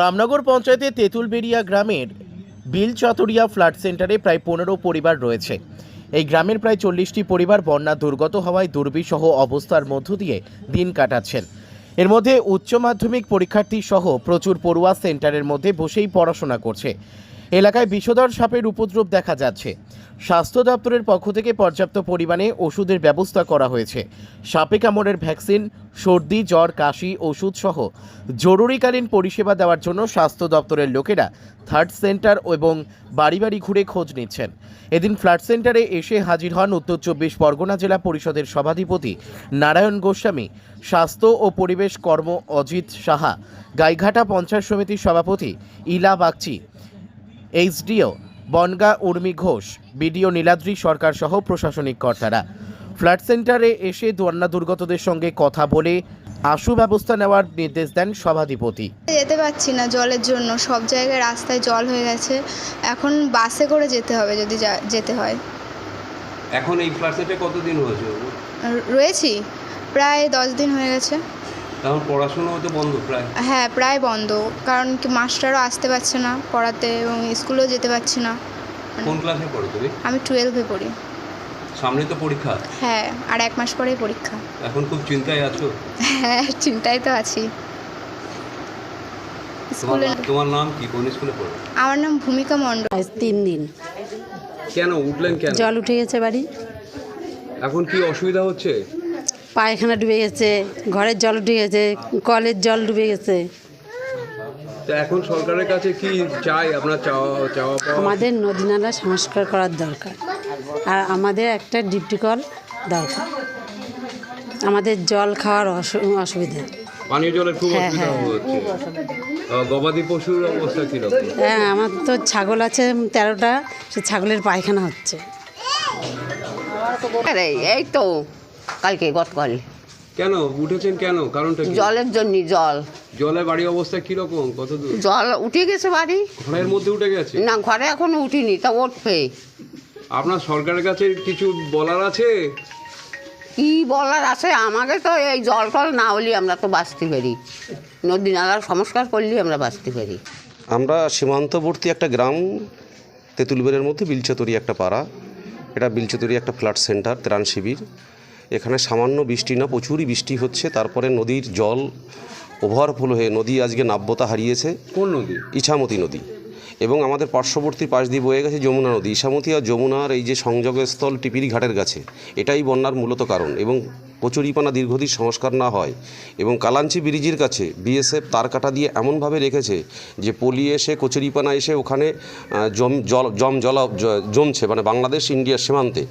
রামনগর পঞ্চায়েতের তেঁতুলবেড়িয়া গ্রামের বিল চতরিয়া ফ্ল্যাট সেন্টারে প্রায় পনেরো পরিবার রয়েছে। এই গ্রামের প্রায় চল্লিশটি পরিবার বন্যা দুর্গত হওয়ায় দুর্বিসহ অবস্থার মধ্য দিয়ে দিন কাটাচ্ছেন। এর মধ্যে উচ্চ মাধ্যমিক পরীক্ষার্থী সহ প্রচুর পড়ুয়া সেন্টারের মধ্যে বসেই পড়াশোনা করছে। এলাকায় বিষধর সাপের উপদ্রব দেখা যাচ্ছে। স্বাস্থ্য দপ্তরের পক্ষ থেকে পর্যাপ্ত পরিমাণে ওষুধের ব্যবস্থা করা হয়েছে। সাপে কামড়ের ভ্যাকসিন, সর্দি, জ্বর, কাশি, ওষুধ সহ জরুরিকালীন পরিষেবা দেওয়ার জন্য স্বাস্থ্য দপ্তরের লোকেরা থার্ড সেন্টার এবং বাড়ি বাড়ি ঘুরে খোঁজ নিচ্ছেন। এদিন ফ্ল্যাট সেন্টারে এসে হাজির হন উত্তর চব্বিশ পরগনা জেলা পরিষদের সভাধিপতি নারায়ণ গোস্বামী। স্বাস্থ্য ও পরিবেশ কর্ম অজিত সাহা, গাইঘাটা পঞ্চায়েত সমিতির সভাপতি ইলা বাগচি, এইচডিও বনগা উর্মি ঘোষ বিডিও নীলাদ্রি সরকার সহ প্রশাসনিক কর্তারা। ফ্ল্যাট সেন্টারে এসে বন্যা দুর্গতদের সঙ্গে কথা বলে আশু ব্যবস্থা নেওয়ার নির্দেশ দেন সভাধিপতি। যেতে পারছি না জলের জন্য সব জায়গায় রাস্তায় জল হয়ে গেছে। এখন বাসে করে যেতে হবে যদি যা- যেতে হয়। এখন এই ফ্ল্যাটে কতদিন হয়েছে? আর রয়েছি প্রায় দশ দিন হয়ে গেছে। তখন পড়াশোনাও তো বন্ধ প্রায়। হ্যাঁ প্রায় বন্ধ। কারণ কি মাস্টারও আসতে পারছে না পড়াতে এবং স্কুলেও যেতে পারছি না। কোন ক্লাসে পড়ো তুমি? আমি টুয়েলভে পড়ি। সামনে তো পরীক্ষা। হ্যাঁ আর এক মাস পরেই পরীক্ষা। এখন খুব চিন্তায় আছো? হ্যাঁ চিন্তায় তো আছি। স্কুলে তোমার নাম কি? কোন স্কুলে পড়ো? আমার নাম ভূমিকা মণ্ডল। আজ তিন দিন। কেন? উঠলেন কেন? জল উঠে গেছে বাড়ি। এখন কি অসুবিধা হচ্ছে? পায়খানা ডুবে গেছে ঘরের জল ডুবে গেছে কলের জল ডুবে গেছে। তো এখন সরকারের কাছে কি চাই? আপনার চাওয়া চাওয়া আমাদের নদী নালা সংস্কার করার দরকার আর আমাদের একটা ডিপটি কল দরকার। আমাদের জল খাওয়ার অসুবিধা। পানীয় জলের খুব হ্যাঁ, অসুবিধা হ্যাঁ। হচ্ছে। গবাদি পশুর অবস্থা কীরকম? হ্যাঁ আমার তো ছাগল আছে তেরোটা সে ছাগলের পায়খানা হচ্ছে। এই তো। কালকে গতকাল কেন? উঠেছেন কেন? কারণটা কি? জলের জন্য জল। জলের বাড়ি অবস্থা কীরকম? কত দূর? জল উঠে গেছে বাড়ি। ঘরের মধ্যে উঠে গেছে? না ঘরে এখনও উঠিনি তা উঠবে। আপনার সরকারের কাছে কিছু বলার আছে? কি বলার আছে? আমাকে তো এই জল টল না হলে আমরা তো বাঁচতে পারি। নদী নালার সংস্কার করলেই আমরা বাঁচতে পারি। আমরা সীমান্তবর্তী একটা গ্রাম তেঁতুলবেড়ের মধ্যে বিলচতরি একটা পাড়া। এটা বিলচতরি একটা ফ্ল্যাট সেন্টার ত্রাণ শিবির। এখানে সামান্য বৃষ্টি না প্রচুরই বৃষ্টি হচ্ছে। তারপরে নদীর জল ওভারফ্লো হয়ে নদী আজকে নাব্যতা হারিয়েছে। কোন নদী? ইছামতি নদী। এবং আমাদের পার্শ্ববর্তী পাশ দিয়ে বয়ে গেছে যমুনা নদী। ইছামতি আর যমুনার এই যে সংযোগস্থল টিপিরি ঘাটের কাছে এটাই বন্যার মূলত কারণ। এবং কচুরিপানা দীর্ঘদিন সংস্কার না হয়। এবং কালাঞ্চি ব্রিজের কাছে বিএসএফ তার কাটা দিয়ে এমনভাবে রেখেছে যে পলি এসে কচুরিপানা এসে ওখানে জম জল জম জল জমছে। মানে বাংলাদেশ ইন্ডিয়ার সীমান্তে।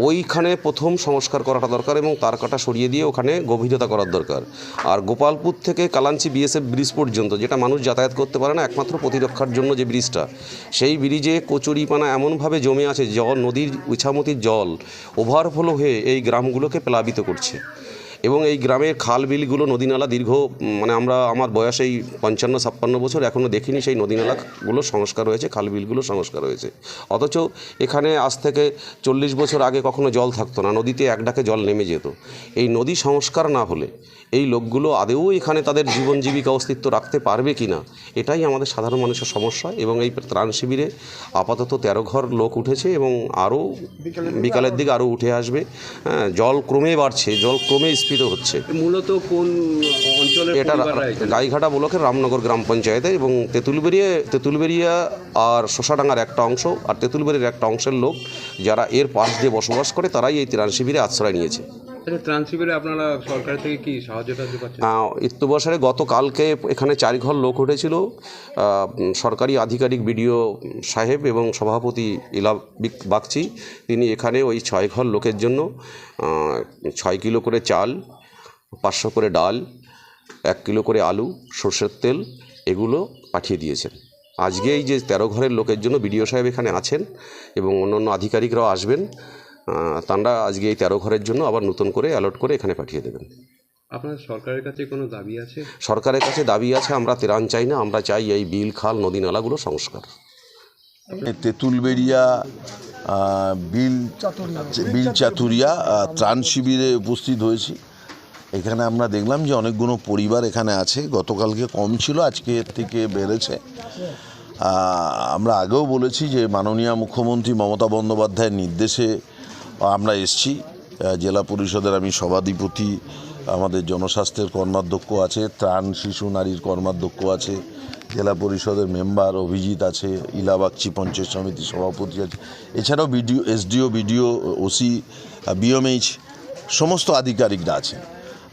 ওইখানে প্রথম সংস্কার করাটা দরকার এবং তার কাটা সরিয়ে দিয়ে ওখানে গভীরতা করার দরকার। আর গোপালপুর থেকে কালাঞ্চি বিএসএফ ব্রিজ পর্যন্ত, যেটা মানুষ যাতায়াত করতে পারে না, একমাত্র প্রতিরক্ষার জন্য যে ব্রিজটা, সেই ব্রিজে কচুরিপানা এমনভাবে জমে আছে, জল, নদীর ইছামতির জল, ওভারফ্লো হয়ে এই গ্রামগুলোকে প্লাবিত করছে। এবং এই গ্রামের খাল বিলগুলো নদীনালা দীর্ঘ মানে আমরা আমার বয়স এই পঞ্চান্ন ছাপ্পান্ন বছর এখনও দেখিনি সেই নদীনালাগুলো সংস্কার হয়েছে খাল বিলগুলো সংস্কার হয়েছে। অথচ এখানে আজ থেকে চল্লিশ বছর আগে কখনো জল থাকতো না নদীতে এক ডাকে জল নেমে যেত। এই নদী সংস্কার না হলে এই লোকগুলো আদেও এখানে তাদের জীবন জীবিকা অস্তিত্ব রাখতে পারবে কি না এটাই আমাদের সাধারণ মানুষের সমস্যা এবং এই ত্রাণ শিবিরে আপাতত তেরো ঘর লোক উঠেছে এবং আরও বিকালের দিকে আরও উঠে আসবে। হ্যাঁ জল ক্রমে বাড়ছে জল ক্রমে স্ফীত হচ্ছে। মূলত কোন অঞ্চলে এটা গাইঘাটা ব্লকের রামনগর গ্রাম পঞ্চায়েতে এবং তেঁতুলবেরিয়া তেঁতুলবেরিয়া আর শোষাডাঙ্গার একটা অংশ আর তেঁতুলবেরিয়ার একটা অংশের লোক যারা এর পাশ দিয়ে বসবাস করে তারাই এই ত্রাণ শিবিরে আশ্রয় নিয়েছে। আচ্ছা আপনারা সরকার থেকে কি সাহায্য পাচ্ছেন? গতকালকে এখানে চারি ঘর লোক উঠেছিল সরকারি আধিকারিক বিডিও সাহেব এবং সভাপতি ইলা বাগচি, তিনি এখানে ওই ছয় ঘর লোকের জন্য ছয় কিলো করে চাল, পাঁচশো করে ডাল, এক কিলো করে আলু, সর্ষের তেল এগুলো পাঠিয়ে দিয়েছেন। আজকে এই যে তেরো ঘরের লোকের জন্য বিডিও সাহেব এখানে আছেন এবং অন্যান্য আধিকারিকরাও আসবেন তাঁরা আজকে এই তেরো ঘরের জন্য আবার নতুন করে অ্যালট করে এখানে পাঠিয়ে দেবেন। আপনার সরকারের কাছে কোনো দাবি আছে? সরকারের কাছে দাবি আছে আমরা ত্রাণ চাই না আমরা চাই এই বিল খাল নদী নালাগুলো সংস্কার। তেঁতুলবেড়িয়া বিল বিল চাতুরিয়া ত্রাণ শিবিরে উপস্থিত হয়েছি। এখানে আমরা দেখলাম যে অনেকগুলো পরিবার এখানে আছে গতকালকে কম ছিল আজকে এর থেকে বেড়েছে। আমরা আগেও বলেছি যে মাননীয় মুখ্যমন্ত্রী মমতা বন্দ্যোপাধ্যায়ের নির্দেশে আমরা এসছি। জেলা পরিষদের আমি সভাধিপতি, আমাদের জনস্বাস্থ্যের কর্মাধ্যক্ষ আছে, ত্রাণ, শিশু, নারীর কর্মাধ্যক্ষ আছে, জেলা পরিষদের মেম্বার অভিজিৎ আছে ইলাবাগচি পঞ্চায়েত সমিতির সভাপতি আছে, এছাড়াও BDO, SDO, BDO, OC BMH, সমস্ত আধিকারিকরা আছেন।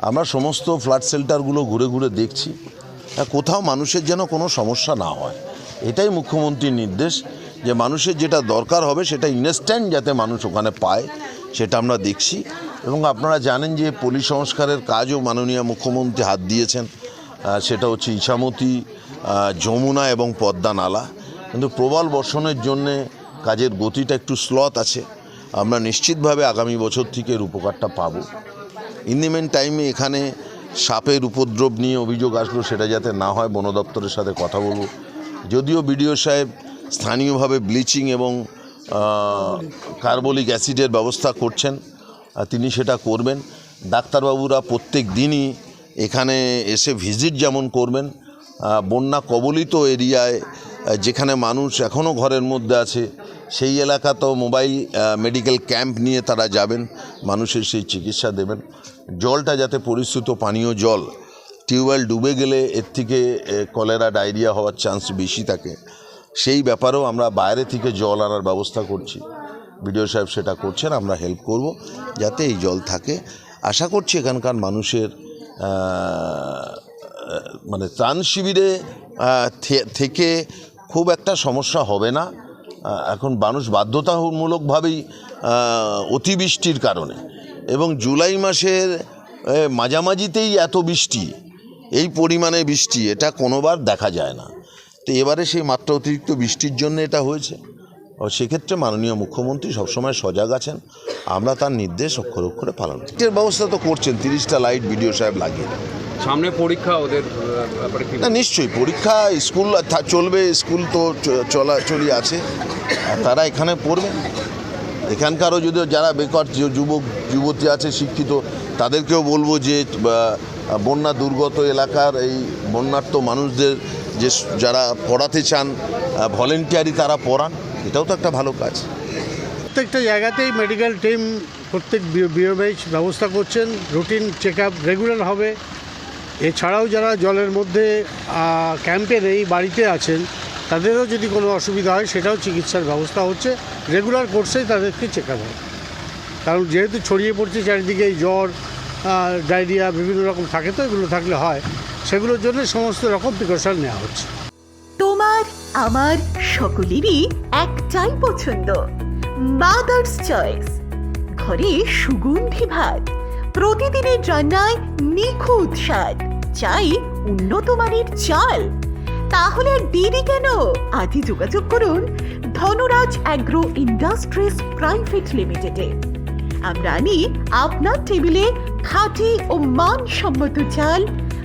আমরা সমস্ত ফ্লাড শেল্টারগুলো ঘুরে ঘুরে দেখছি। কোথাও মানুষের যেন কোনো সমস্যা না হয়। এটাই মুখ্যমন্ত্রীর নির্দেশ। যে মানুষের যেটা দরকার হবে সেটা ইনস্ট্যান্ট যাতে মানুষ ওখানে পায়, সেটা আমরা দেখছি। এবং আপনারা জানেন যে পলি সংস্কারের কাজও মাননীয় মুখ্যমন্ত্রী হাত দিয়েছেন। সেটা হচ্ছে ইছামতি যমুনা এবং পদ্মা নালা। কিন্তু প্রবল বর্ষণের জন্যে কাজের গতিটা একটু স্লথ আছে। আমরা নিশ্চিতভাবে আগামী বছর থেকে এর উপকারটা পাবো। ইন দি মেন টাইমে এখানে সাপের উপদ্রব নিয়ে অভিযোগ আসলো, সেটা যাতে না হয় বন দপ্তরের সাথে কথা বলব। যদিও বিডিও সাহেব স্থানীয়ভাবে ব্লিচিং এবং কার্বলিক অ্যাসিডের ব্যবস্থা করছেন তিনি সেটা করবেন। ডাক্তারবাবুরা প্রত্যেক দিনই এখানে এসে ভিজিট যেমন করবেন বন্যা কবলিত এরিয়ায় যেখানে মানুষ এখনও ঘরের মধ্যে আছে, সেই এলাকা তো মোবাইল মেডিকেল ক্যাম্প নিয়ে তারা যাবেন, মানুষের সেই চিকিৎসা দেবেন। জলটা যাতে পরিশ্রুত পানীয় জল, টিউবওয়েল ডুবে গেলে এর থেকে কলেরা, ডায়রিয়া হওয়ার চান্স বেশি থাকে। সেই ব্যাপারেও আমরা বাইরে থেকে জল আনার ব্যবস্থা করছি। বিডিও সাহেব সেটা করছেন, আমরা হেল্প করব যাতে এই জল থাকে। আশা করছি এখানকার মানুষের মানে ত্রাণ শিবিরে থেকে খুব একটা সমস্যা হবে না। এখন মানুষ বাধ্যতামূলকভাবেই অতিবৃষ্টির কারণে। এবং জুলাই মাসের মাঝামাঝিতেই এত বৃষ্টি, এই পরিমাণে বৃষ্টি, এটা কোনোবার দেখা যায় না। তো এবারে সেই মাত্রা অতিরিক্ত বৃষ্টির জন্য এটা হয়েছে সেক্ষেত্রে মাননীয় মুখ্যমন্ত্রী সবসময় সজাগ আছেন আমরা তার নির্দেশ অক্ষর অক্ষরে পালন করি। ব্যবস্থা তো করছেন তিরিশটা লাইট বিডিও সাহেব লাগিয়ে দেন। সামনে পরীক্ষা ওদের ব্যাপারে না নিশ্চয়ই পরীক্ষা স্কুল থা- চলবে স্কুল তো চ- চলাচলই আছে আর তারা এখানে পড়বে এখানকারও যদি যারা বেকার যুবক যুবতী আছে শিক্ষিত তাদেরকেও বলব যে বন্যা দুর্গত এলাকার এই বন্যার্থ মানুষদের যে যারা পড়াতে চান ভলেন্টিয়ারি তারা পড়ান, এটাও তো একটা ভালো কাজ। প্রত্যেকটা জায়গাতেই মেডিকেল টিম প্রত্যেক বিওবেজ ব্যবস্থা করছেন রুটিন চেক আপ রেগুলার হবে। এছাড়াও যারা জলের মধ্যে ক্যাম্পে নেই, বাড়িতে আছেন, তাদেরও যদি কোনো অসুবিধা হয়, সেটাও চিকিৎসার ব্যবস্থা হচ্ছে। রেগুলার কোর্সেই তাদেরকে চেক আপ হয় কারণ যেহেতু ছড়িয়ে পড়ছে চারিদিকে, জ্বর ডায়রিয়া বিভিন্ন রকম থাকে তো, এগুলো থাকলে হয়। সেগুলোর জন্য সমস্ত রকম প্রিকশন নেওয়া হচ্ছে। তোমার, আমার সকলেরই একটাই পছন্দ। মাদার্স চয়েস ঘরে সুগন্ধি ভাত। প্রতিদিনের রান্নায় নিখুঁত স্বাদ। চাই উন্নত মানের চাল। তাহলে আর দেরি কেন? আজই যোগাযোগ করুন ধনরাজ অ্যাগ্রো ইন্ডাস্ট্রিজ প্রাইভেট লিমিটেডে। আমরা আনি আপনার টেবিলে খাঁটি ও মানসম্মত চাল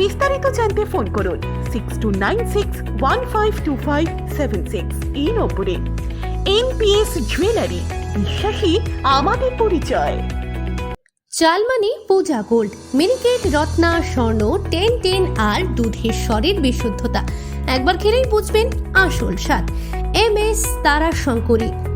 বিস্তারিত জানতে ফোন করুন six two nine six one five two five seven six এই নম্বরে। এনপিএস জুয়েলারি, বিশ্বাসী, আমাদের পরিচয়। চাল মানে পূজা গোল্ড, মিনিকেট, রত্না, স্বর্ণ, টেন টেন আর দুধের স্বরের বিশুদ্ধতা। একবার খেলেই বুঝবেন আসল স্বাদ। এম এস তারা শঙ্করী